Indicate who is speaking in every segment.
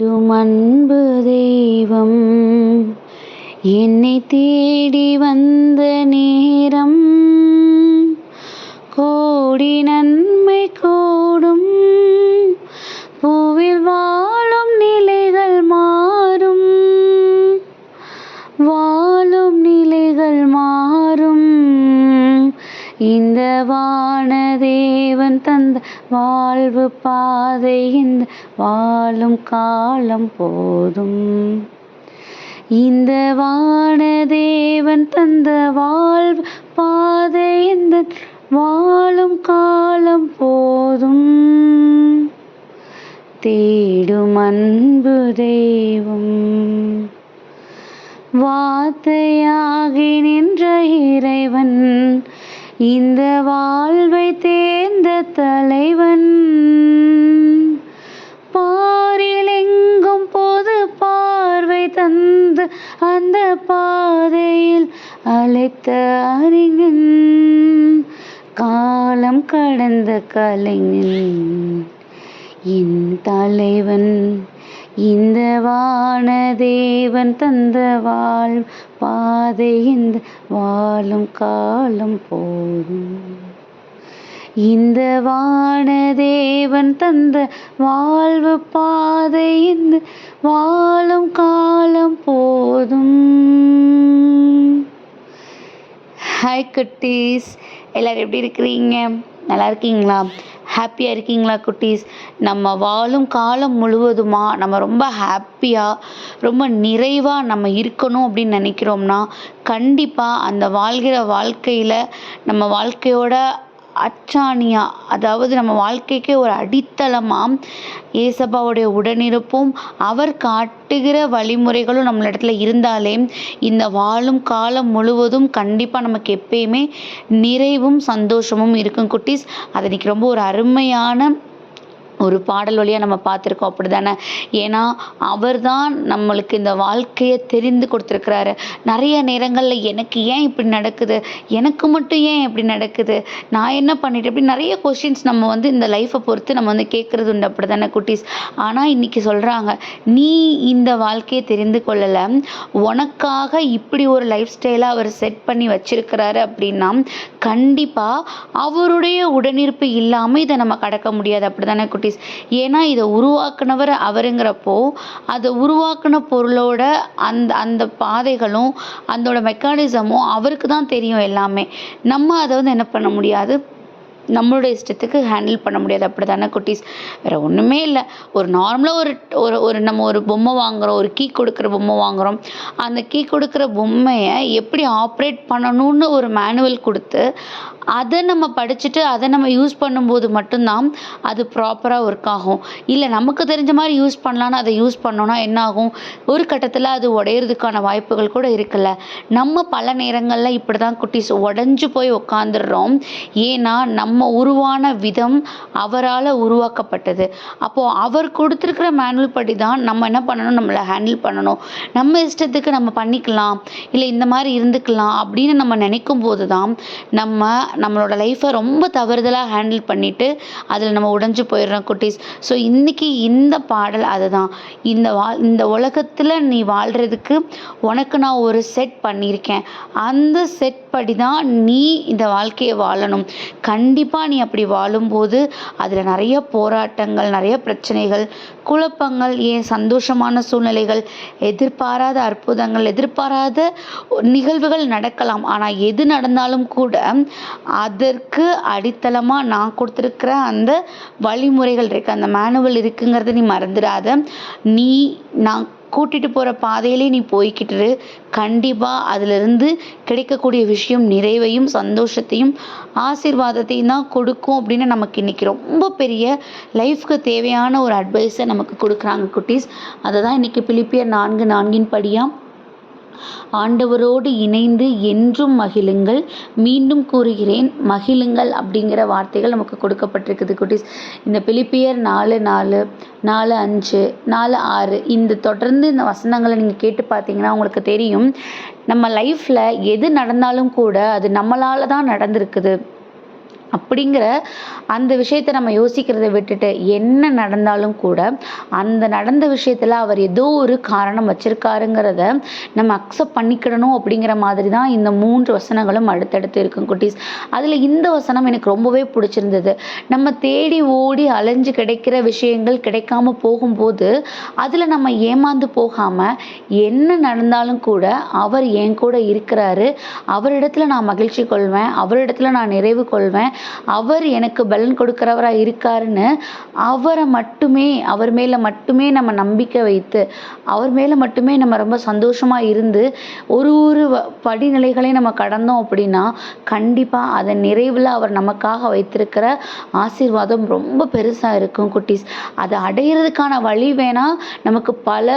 Speaker 1: தேடும் அன்பு தெய்வம். என்னை தேடி வந்த நேரம். கோடி நன்மை தந்த வாழ்வு பாதை இந்த வாழும் காலம் போதும். இந்த வானதேவன் தந்த வாழ்வு பாதை இந்த வாழும் காலம் போதும். தேடும் அன்பு தெய்வம். வார்த்தையாகி நின்ற இறைவன். இந்த வாழ்வை தே தலைவன் பாரிலெங்கும் போது பார்வை தந்து அந்த பாதையில் அழைத்த அறிஞன். காலம் கடந்த கலைஞன். என் தலைவன் இந்த வானதேவன் தந்த வாழ் பாதை இந்த வாழும் காலம் போதும். இந்த வானதேவன் தந்த வாழ்வு பாதை இந்த வாழும் காலம் போதும். ஹாய் குட்டீஸ். எல்லோரும் எப்படி இருக்கிறீங்க? நல்லா இருக்கீங்களா? ஹாப்பியாக இருக்கீங்களா குட்டீஸ்? நம்ம வாழும் காலம் முழுவதுமா நம்ம ரொம்ப ஹாப்பியாக ரொம்ப நிறைவாக நம்ம இருக்கணும் அப்படின்னு நினைக்கிறோம்னா கண்டிப்பாக அந்த வாழ்கிற வாழ்க்கையில் நம்ம வாழ்க்கையோட அச்சாணியா அதாவது நம்ம வாழ்க்கைக்கே ஒரு அடித்தளமாக ஏசப்பாவுடைய உடனிருப்பும் அவர் காட்டுகிற வழிமுறைகளும் நம்மளிடத்துல இருந்தாலே இந்த வாழும் காலம் முழுவதும் கண்டிப்பாக நமக்கு எப்பயுமே நிறைவும் சந்தோஷமும் இருக்கும் குட்டீஸ். அது இன்னைக்கு ரொம்ப ஒரு அருமையான ஒரு பாடல் வழியாக நம்ம பார்த்துருக்கோம். அப்படி தானே ஏன்னா அவர் தான் நம்மளுக்கு இந்த வாழ்க்கையை தெரிந்து கொடுத்துருக்குறாரு. நிறைய நேரங்களில் எனக்கு ஏன் இப்படி நடக்குது? எனக்கு மட்டும் ஏன் இப்படி நடக்குது? நான் என்ன பண்ணிட்டேன் இப்படி நிறைய கொஷின்ஸ் நம்ம வந்து இந்த லைஃப்பை பொறுத்து நம்ம வந்து கேட்குறது உண்டு. அப்படி தானே குட்டீஸ்? ஆனால் இன்றைக்கி சொல்கிறாங்க நீ இந்த வாழ்க்கையை தெரிந்து கொள்ளலை. உனக்காக இப்படி ஒரு லைஃப் ஸ்டைலாக அவர் செட் பண்ணி வச்சிருக்கிறாரு அப்படின்னா கண்டிப்பாக அவருடைய உடனிருப்பு இல்லாமல் இதை நம்ம கடக்க முடியாது. அப்படி தானே குட்டீஸ்? ஏன்னா இதை உருவாக்குனவர் அவருங்கிறப்போ அதை உருவாக்குன பொருளோட அந்த அந்த பாதைகளும் அதோட மெக்கானிசமும் அவருக்கு தான் தெரியும் எல்லாமே. நம்ம அதை வந்து என்ன பண்ண முடியாது? நம்மளோட இஷ்டத்துக்கு ஹேண்டில் பண்ண முடியாது. அப்படி தானே குட்டீஸ்? வேறு ஒன்றுமே இல்லை. ஒரு நார்மலாக ஒரு ஒரு ஒரு நம்ம ஒரு பொம்மை வாங்குகிறோம் ஒரு கீ கொடுக்குற பொம்மை வாங்குகிறோம் அந்த கீ கொடுக்குற பொம்மையை எப்படி ஆப்ரேட் பண்ணணும்னு ஒரு மேனுவல் கொடுத்து அதை நம்ம படிச்சுட்டு அதை நம்ம யூஸ் பண்ணும்போது மட்டும்தான் அது ப்ராப்பராக ஒர்க் ஆகும். இல்லை நமக்கு தெரிஞ்ச மாதிரி யூஸ் பண்ணலான்னு அதை யூஸ் பண்ணோன்னா என்ன ஆகும்? ஒரு கட்டத்தில் அது உடையிறதுக்கான வாய்ப்புகள் கூட இருக்குல்ல. நம்ம பல நேரங்களில் இப்படி தான் குட்டிஸ் உடஞ்சி போய் உக்காந்துடுறோம். ஏன்னா நம்ம உருவான விதம் அவரால் உருவாக்கப்பட்டது. அப்போது அவர் கொடுத்துருக்கிற மேனுவல் படி தான் நம்ம என்ன பண்ணணும்? நம்மளை ஹேண்டில் பண்ணணும். நம்ம இஷ்டத்துக்கு நம்ம பண்ணிக்கலாம். இல்லை இந்த மாதிரி இருந்துக்கலாம் அப்படின்னு நம்ம நினைக்கும் போது தான் நம்ம நம்மளோட லைஃப்பை ரொம்ப தவறுதலாக ஹேண்டில் பண்ணிவிட்டு அதில் நம்ம உடைஞ்சு போயிடுறோம் குட்டீஸ். ஸோ இன்றைக்கி இந்த பாடல் அதுதான். இந்த வா இந்த உலகத்தில் நீ வாழ்கிறதுக்கு உனக்கு நான் ஒரு செட் பண்ணியிருக்கேன். அந்த செட் படி தான் நீ இந்த வாழ்க்கையை வாழணும். கண்டிப்பாக நீ அப்படி வாழும்போது அதில் நிறைய போராட்டங்கள் நிறைய பிரச்சனைகள் குழப்பங்கள் ஏன் சந்தோஷமான சூழ்நிலைகள் எதிர்பாராத அற்புதங்கள் எதிர்பாராத நிகழ்வுகள் நடக்கலாம். ஆனால் எது நடந்தாலும் கூட அதற்கு அடித்தளமாக நான் கொடுத்துருக்கிற அந்த வழிமுறைகள் இருக்குது அந்த மேனுவல் இருக்குங்கிறத நீ மறந்துடாத. நீ நான் கூட்டிகிட்டு போகிற பாதையிலே நீ போய்கிட்டுரு கண்டிப்பாக அதிலிருந்து கிடைக்கக்கூடிய விஷயம் நிறைவையும் சந்தோஷத்தையும் ஆசீர்வாதத்தையும் தான் கொடுக்கும் அப்படின்னு நமக்கு இன்றைக்கி ரொம்ப பெரிய லைஃப்க்கு தேவையான ஒரு அட்வைஸை நமக்கு கொடுக்குறாங்க குட்டீஸ். அதை தான் இன்றைக்கி பிலிப்பியர் நான்கு நான்கின் படியாக ஆண்டவரோடு இணைந்து என்றும் மகிழுங்கள். மீண்டும் கூறுகிறேன் மகிழுங்கள் அப்படிங்கிற வார்த்தைகள் நமக்கு கொடுக்கப்பட்டிருக்குது குட்டீஸ். இந்த பிலிப்பியர் நாலு நாலு நாலு அஞ்சு நாலு ஆறு இந்த தொடர்ந்து இந்த வசனங்களை நீங்கள் கேட்டு பார்த்தீங்கன்னா உங்களுக்கு தெரியும். நம்ம லைஃப்பில் எது நடந்தாலும் கூட அது நம்மளால் தான் நடந்திருக்குது. அப்படிங்கிற அந்த விஷயத்த நம்ம யோசிக்கிறத விட்டுட்டு என்ன நடந்தாலும் கூட அந்த நடந்த விஷயத்தில் அவர் ஏதோ ஒரு காரணம் வச்சுருக்காருங்கிறத நம்ம அக்செப்ட் பண்ணிக்கிடணும் அப்படிங்கிற மாதிரி தான் இந்த மூன்று வசனங்களும் அடுத்தடுத்து இருக்கும் குட்டீஸ். அதில் இந்த வசனம் எனக்கு ரொம்பவே பிடிச்சிருந்தது. நம்ம தேடி ஓடி அலைஞ்சு கிடைக்கிற விஷயங்கள் கிடைக்காம போகும்போது அதில் நம்ம ஏமாந்து போகாமல் என்ன நடந்தாலும் கூட அவர் என் கூட இருக்கிறாரு. அவரிடத்துல நான் மகிழ்ச்சி கொள்வேன். அவரிடத்துல நான் நிறைவு கொள்வேன். அவர் எனக்கு பலன் கொடுக்குறவராக இருக்காருன்னு அவரை மட்டுமே அவர் மேலே மட்டுமே நம்ம நம்பிக்கை வைத்து அவர் மேலே மட்டுமே நம்ம ரொம்ப சந்தோஷமாக இருந்து ஒரு ஒரு படிநிலைகளையும் நம்ம கடந்தோம் அப்படின்னா கண்டிப்பாக அதன் நிறைவில் அவர் நமக்காக வைத்திருக்கிற ஆசீர்வாதம் ரொம்ப பெருசாக இருக்கும் குட்டீஸ். அதை அடையிறதுக்கான வழி வேணால் நமக்கு பல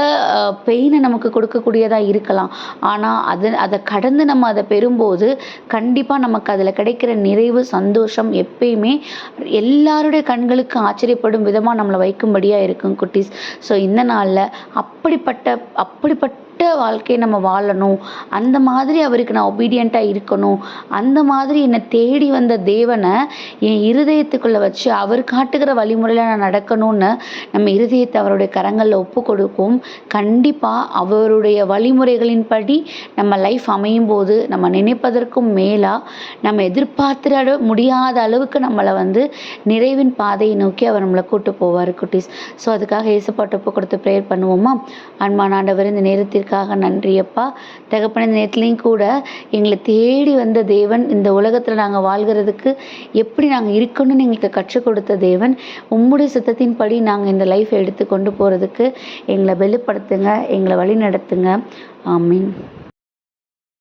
Speaker 1: பெயினை நமக்கு கொடுக்கக்கூடியதாக இருக்கலாம். ஆனால் அது அதை கடந்து நம்ம அதை பெறும்போது கண்டிப்பாக நமக்கு அதில் கிடைக்கிற நிறைவு சந்தோஷம் எப்பயுமே எல்லாருடைய கண்களுக்கு ஆச்சரியப்படும் விதமாக நம்மளை வைக்கும்படியாக இருக்கும் குட்டீஸ். ஸோ இந்த நாளில் அப்படிப்பட்ட அப்படிப்பட்ட வாழ்க்கையை நம்ம வாழணும். அந்த மாதிரி அவருக்கு நான் ஒபீடியண்ட்டாக இருக்கணும். அந்த மாதிரி என்னை தேடி வந்த தேவனை என் இருதயத்துக்குள்ளே வச்சு அவர் காட்டுகிற வழிமுறையில் நான் நடக்கணும்னு நம்ம இருதயத்தை அவருடைய கரங்களில் ஒப்பு கொடுக்கும். கண்டிப்பாக அவருடைய வழிமுறைகளின்படி நம்ம லைஃப் அமையும் போது நம்ம நினைப்பதற்கும் மேலாக நம்ம எதிர்பார்த்துட முடியாத அளவுக்கு நம்மளை வந்து நிறைவின் பாதையை நோக்கி அவர் நம்மளை கூட்டு போவார் குட்டீஸ். ஸோ அதுக்காக ஏசப்பாட்டு ஒப்பு கொடுத்து ப்ரேயர் பண்ணுவோமா? அன்பான ஆண்டவர் இந்த நேரத்திற்கு நேரத்திற்காக நன்றியப்பா. தகப்பன இந்த நேரத்துலையும் கூட எங்களை தேடி வந்த தேவன் இந்த உலகத்தில் நாங்கள் வாழ்கிறதுக்கு எப்படி நாங்கள் இருக்கணும்னு எங்களுக்கு கற்றுக் கொடுத்த தேவன். உம்முடைய சித்தத்தின்படி நாங்கள் இந்த லைஃப்பை எடுத்து கொண்டு போகிறதுக்கு எங்களை வெளிப்படுத்துங்க எங்களை வழி நடத்துங்க ஆமீன்.